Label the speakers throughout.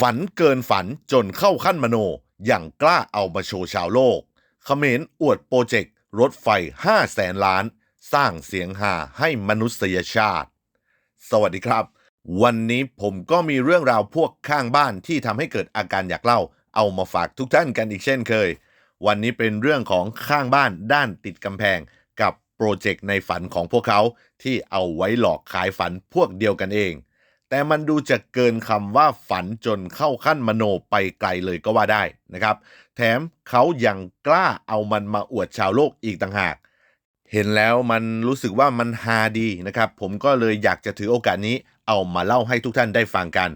Speaker 1: ฝันเกินฝันจนเข้าขั้นมโน อย่างกล้าเอามาโชว์ชาวโลกเขมรอวดโปรเจกต์ รถไฟ 5 แสนล้าน สร้างเสียงหาให้มนุษยชาติ สวัสดีครับ วันนี้ผมก็มีเรื่องราวพวกข้างบ้านที่ทำให้เกิดอาการอยากเล่า เอามาฝากทุกท่านกันอีกเช่นเคย วันนี้เป็นเรื่องของข้างบ้านด้านติดกำแพง กับโปรเจกต์ในฝันของพวกเขาที่เอาไว้หลอกขายฝันพวกเดียวกันเอง แต่มันดูจะเกินคำว่าฝันจนเข้าขั้นมโนไปไกลเลยก็ว่าได้นะครับ แถมเขายังกล้าเอามันมาอวดชาวโลกอีกต่างหาก เห็นแล้วมันรู้สึกว่ามันฮาดีนะครับ ผมก็เลยอยากจะถือโอกาสนี้เอามาเล่าให้ทุกท่านได้ฟังกัน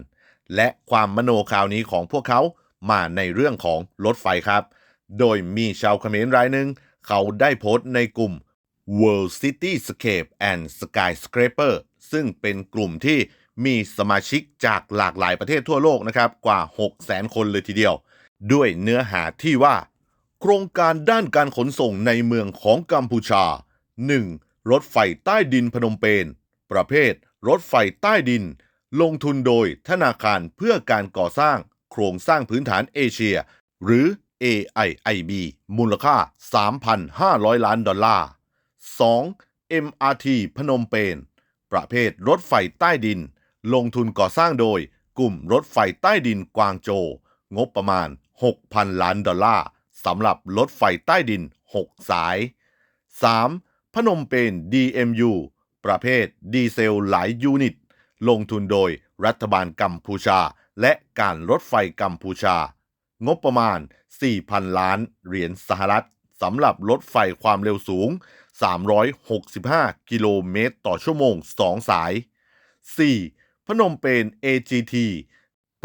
Speaker 1: และความมโนคราวนี้ของพวกเขามาในเรื่องของรถไฟครับ โดยมีชาวเขมรรายหนึ่งเขาได้โพสต์ในกลุ่ม World Cityscape and Skyscraper ซึ่งเป็นกลุ่มที่ มีสมาชิกจากหลากหลายประเทศทั่วโลกนะครับกว่า600,000 คนเลยทีเดียว ด้วยเนื้อหาที่ว่า โครงการด้านการขนส่งในเมืองของกัมพูชา 1. รถไฟใต้ดินพนมเปญประเภท รถไฟใต้ดิน ลงทุนโดยธนาคารเพื่อการก่อสร้าง โครงสร้างพื้นฐานเอเชีย หรือ AIIB มูลค่า 3,500 ล้านดอลลาร์ 2. MRT พนมเปญประเภทรถไฟใต้ดิน ลงทุนก่อสร้างโดยกลุ่มรถไฟใต้ดินกวางโจ งบประมาณ 6,000 ล้านดอลลาร์สำหรับรถไฟใต้ดิน 6 สาย 3. พนมเปญ DMU ประเภทดีเซลหลายยูนิต ลงทุนโดยรัฐบาลกัมพูชา และการรถไฟกัมพูชา งบประมาณ 4,000 ล้านเหรียญสหรัฐสำหรับรถไฟความเร็วสูง 365 กิโลเมตร ต่อชั่วโมง 2 สาย 4. พนมเปญ AGT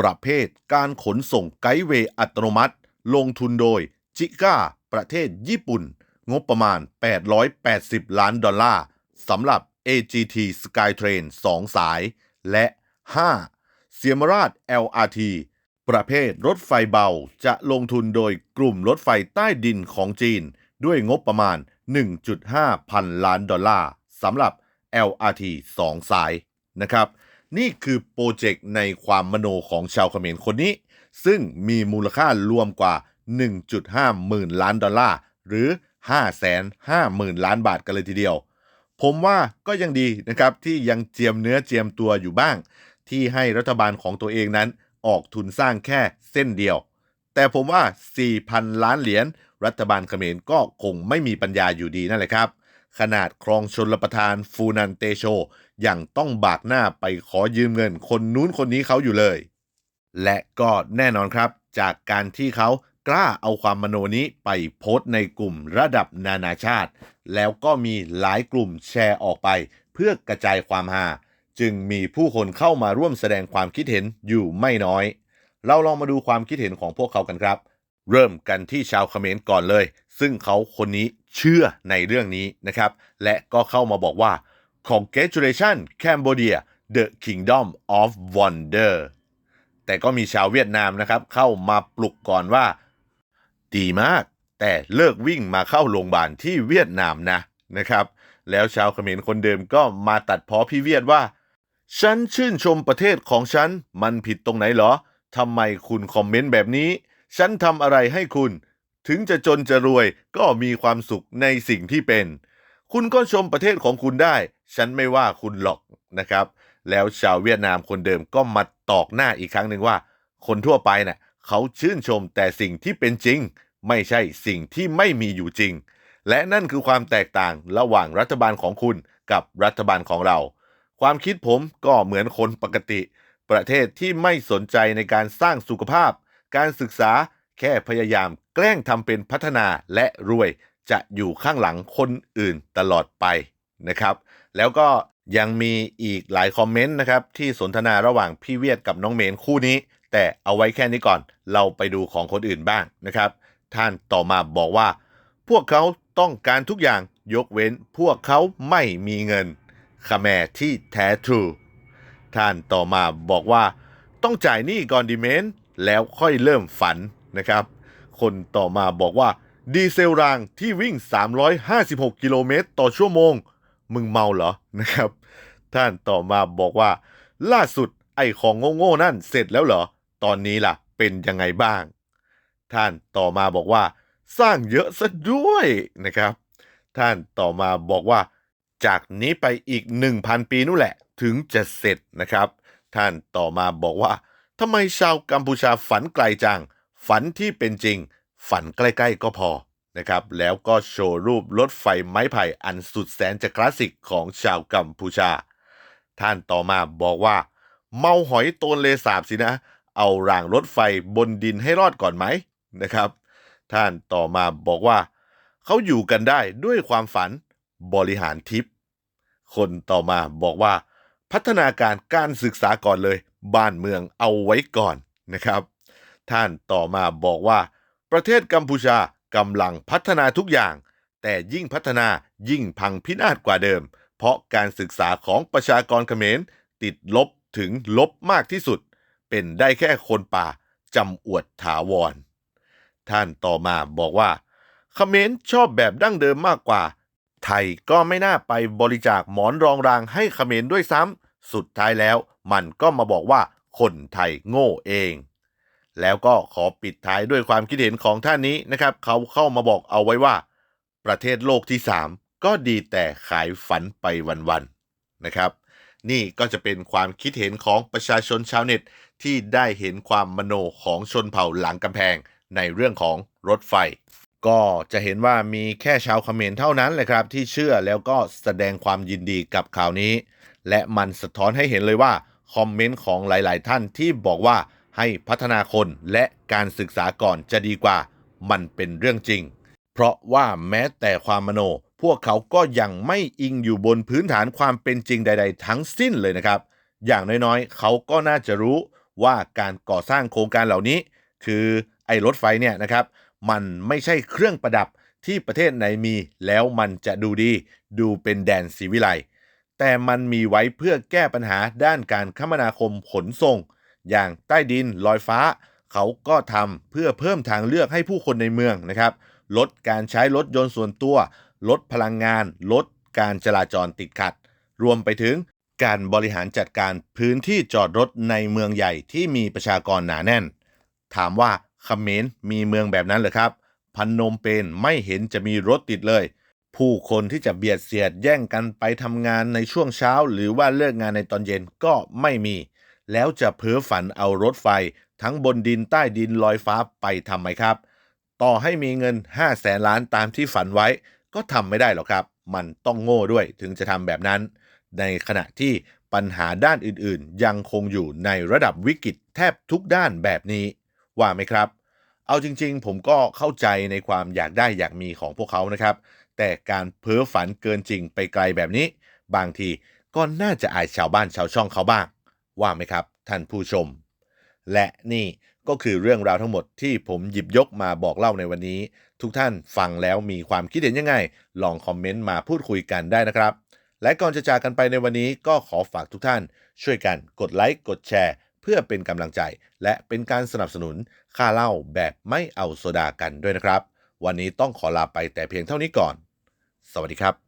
Speaker 1: ประเภทการขนส่งไกด์เวย์อัตโนมัติ ลงทุนโดยจิก้า ประเทศญี่ปุ่น งบประมาณ 880 ล้านดอลลาร์สำหรับ AGT Skytrain 2 สาย และ 5. เสียมราช LRT ประเภทรถไฟเบาจะลงทุนโดยกลุ่มรถไฟใต้ดินของจีน ด้วยงบประมาณ 1.5 พันล้านดอลลาร์สำหรับ LRT 2 สายนะครับ นี่คือโปรเจกต์ในความมโนของชาวเขมรคนนี้ ซึ่งมีมูลค่ารวมกว่า 1.5 หมื่นล้านดอลลาร์ หรือ 550,000 ล้านบาทกันเลยทีเดียว ผมว่าก็ยังดีนะครับที่ยังเจียมเนื้อเจียมตัวอยู่บ้าง ที่ให้รัฐบาลของตัวเองนั้นออกทุนสร้างแค่เส้นเดียว แต่ผมว่า 4,000 ล้านเหรียญรัฐบาลเขมรก็คงไม่มีปัญญาอยู่ดีนั่นแหละครับ ขนาดครองชนรประทานฟูนันเตโช อยังต้องบากหน้าไปขอยืมเงินคนนู้นคนนี้เขาอยู่เลย และก็แน่นอนครับ จากการที่เขากล้าเอาความมโนนี้ไปโพสในกลุ่มระดับนานาชาติ แล้วก็มีหลายกลุ่มแชร์ออกไป เพื่อกระจายความฮาจึงมีผู้คนเข้ามาร่วมแสดงความคิดเห็นอยู่ไม่น้อย เราลองมาดูความคิดเห็นของพวกเขากันครับ เริ่มกันที่ชาวเขมรก่อนเลย ซึ่งเขาคนนี้เชื่อในเรื่องนี้นะครับ และก็เข้ามาบอกว่า congratulation Cambodia the kingdom of wonder แต่ก็มีชาวเวียดนามนะครับ เข้ามาปลุกก่อนว่า ดีมาก แต่เลิกวิ่งมาเข้าโรงพยาบาลที่เวียดนามนะนะครับ แล้วชาวเขมรคนเดิมก็มาตัดพ้อพี่เวียดว่า ฉันชื่นชมประเทศของฉัน มันผิดตรงไหนเหรอทำไมคุณคอมเมนต์แบบนี้ ฉันทำอะไรให้คุณ ถึงจะจนจะรวยก็มีความสุขในสิ่งที่เป็น คุณก็ชมประเทศของคุณได้ ฉันไม่ว่าคุณหรอกนะครับ แล้วชาวเวียดนามคนเดิมก็มาตอกหน้าอีกครั้งหนึ่งว่า คนทั่วไปเนะ่ะเขาชื่นชมแต่สิ่งที่เป็นจริง ไม่ใช่สิ่งที่ไม่มีอยู่จริง และนั่นคือความแตกต่างระหว่างรัฐบาลของคุณกับรัฐบาลของเรา ความคิดผมก็เหมือนคนปกติ ประเทศที่ไม่สนใจในการสร้างสุขภาพ การศึกษาแค่พยายามแกล้งทำเป็นพัฒนาและรวยจะอยู่ข้างหลังคนอื่นตลอดไป นะครับ แล้วก็ยังมีอีกหลายคอมเมนต์นะครับ ที่สนทนาระหว่างพี่เวียดกับน้องเมนคู่นี้ แต่เอาไว้แค่นี้ก่อนเราไปดูของคนอื่นบ้างนะครับ ท่านต่อมาบอกว่า พวกเขาต้องการทุกอย่างยกเว้นพวกเขาไม่มีเงินคาแมที่แท้ทรู ท่านต่อมาบอกว่า ต้องจ่ายหนี้ก่อนดีเมนแล้วค่อยเริ่มฝันนะครับ คนต่อมาบอกว่า ดีเซลรางที่วิ่ง 356 กิโลเมตรต่อชั่วโมง มึงเมาเหรอนะครับ ท่านต่อมาบอกว่า ล่าสุดไอ้ของโง่ๆนั่นเสร็จแล้วเหรอ ตอนนี้ล่ะ เป็นยังไงบ้าง ท่านต่อมาบอกว่า สร้างเยอะซะด้วยนะครับ ท่านต่อมาบอกว่า จากนี้ไปอีก 1,000 ปีนู่นแหละ ถึงจะเสร็จนะครับ ท่านต่อมาบอกว่าทำไมชาวกัมพูชาฝันไกลจัง ฝันที่เป็นจริง ฝันใกล้ ๆ ก็พอ นะครับแล้วก็โชว์รูปรถไฟไม้ไผ่อันสุดแสนจะคลาสสิกของชาวกัมพูชา ท่านต่อมาบอกว่า เมาหอยโตนเลสาบสินะ เอารางรถไฟบนดินให้รอดก่อนไหมนะครับ ท่านต่อมาบอกว่า เขาอยู่กันได้ด้วยความฝันบริหารทิพย์คนต่อมาบอกว่า พัฒนาการการศึกษาก่อนเลย บ้านเมืองเอาไว้ก่อนนะครับ ท่านต่อมาบอกว่า ประเทศกัมพูชา กำลังพัฒนาทุกอย่าง แต่ยิ่งพัฒนายิ่งพังพินาศกว่าเดิม เพราะการศึกษาของประชากรเขมร ติดลบถึงลบมากที่สุด เป็นได้แค่คนป่าจำอวดถาวร ท่านต่อมาบอกว่าเขมรชอบแบบดั้งเดิมมากกว่า ไทยก็ไม่น่าไปบริจาคหมอนรองรางให้เขมรด้วยซ้ำสุดท้ายแล้วมันก็มาบอกว่าคนไทยโง่เอง แล้วก็ขอปิดท้ายด้วยความคิดเห็นของท่านนี้นะครับ เขาเข้ามาบอกเอาไว้ว่า ประเทศโลกที่ 3 ก็ดีแต่ขายฝันไปวันๆนะครับ นี่ก็จะเป็นความคิดเห็นของประชาชนชาวเน็ต ที่ได้เห็นความมโนของชนเผ่าหลังกำแพงในเรื่องของรถไฟ ก็จะเห็นว่ามีแค่ชาวเขมรเท่านั้นแหละครับ ที่เชื่อแล้วก็แสดงความยินดีกับข่าวนี้ และมันสะท้อนให้เห็นเลยว่าคอมเมนต์ของหลาย ๆ ท่านที่บอกว่า ให้พัฒนาคนและการศึกษาก่อนจะดีกว่า มันเป็นเรื่องจริง เพราะว่าแม้แต่ความมโน พวกเขาก็ยังไม่อิงอยู่บนพื้นฐานความเป็นจริงใด ๆ ทั้งสิ้นเลยนะครับ อย่างน้อยๆ เขาก็น่าจะรู้ว่าการก่อสร้างโครงการเหล่านี้ คือไอ้รถไฟเนี่ยนะครับ มันไม่ใช่เครื่องประดับที่ประเทศไหนมีแล้วมันจะดูดี ดูเป็นแดนสีวิไลแต่มันมีไว้เพื่อแก้ปัญหาด้านการคมนาคมขนส่ง อย่างใต้ดินลอยฟ้า เขาก็ทำเพื่อเพิ่มทางเลือกให้ผู้คนในเมืองนะครับ ลดการใช้รถยนต์ส่วนตัว ลดพลังงาน ลดการจราจรติดขัด รวมไปถึงการบริหารจัดการพื้นที่จอดรถในเมืองใหญ่ที่มีประชากรหนาแน่น ถามว่าเขมรมีเมืองแบบนั้นหรือครับ พันนมเปญไม่เห็นจะมีรถติดเลย ผู้คนที่จะเบียดเสียดแย่งกันไปทำงานในช่วงเช้า หรือว่าเลิกงานในตอนเย็นก็ไม่มี แล้วจะเพ้อฝันเอารถไฟ ทั้งบนดินใต้ดินลอยฟ้าไปทำไหมครับ ต่อให้มีเงิน 5 แสนล้านตามที่ฝันไว้ ก็ทำไม่ได้หรอกครับ มันต้องโง่ด้วยถึงจะทำแบบนั้น ในขณะที่ปัญหาด้านอื่นๆ ยังคงอยู่ในระดับวิกฤตแทบทุกด้านแบบนี้ ว่าไหมครับ เอาจริงๆ ผมก็เข้าใจในความอยากได้อยากมีของพวกเขานะครับ แต่การเพ้อฝันเกินจริงไปไกลแบบนี้ บางทีก็น่าจะอายชาวบ้านชาวช่องเขาบ้าง ว่าไหมครับ ท่านผู้ชม และนี่ก็คือเรื่องราวทั้งหมดที่ผมหยิบยกมาบอกเล่าในวันนี้ ทุกท่านฟังแล้วมีความคิดเห็นยังไง ลองคอมเมนต์มาพูดคุยกันได้นะครับ และก่อนจะจากกันไปในวันนี้ก็ขอฝากทุกท่าน ช่วยกันกดไลค์กดแชร์ เพื่อเป็นกำลังใจ และเป็นการสนับสนุนค่าเล่าแบบไม่เอาโซดากันด้วยนะครับ วันนี้ต้องขอลาไปแต่เพียงเท่านี้ก่อน สวัสดีครับ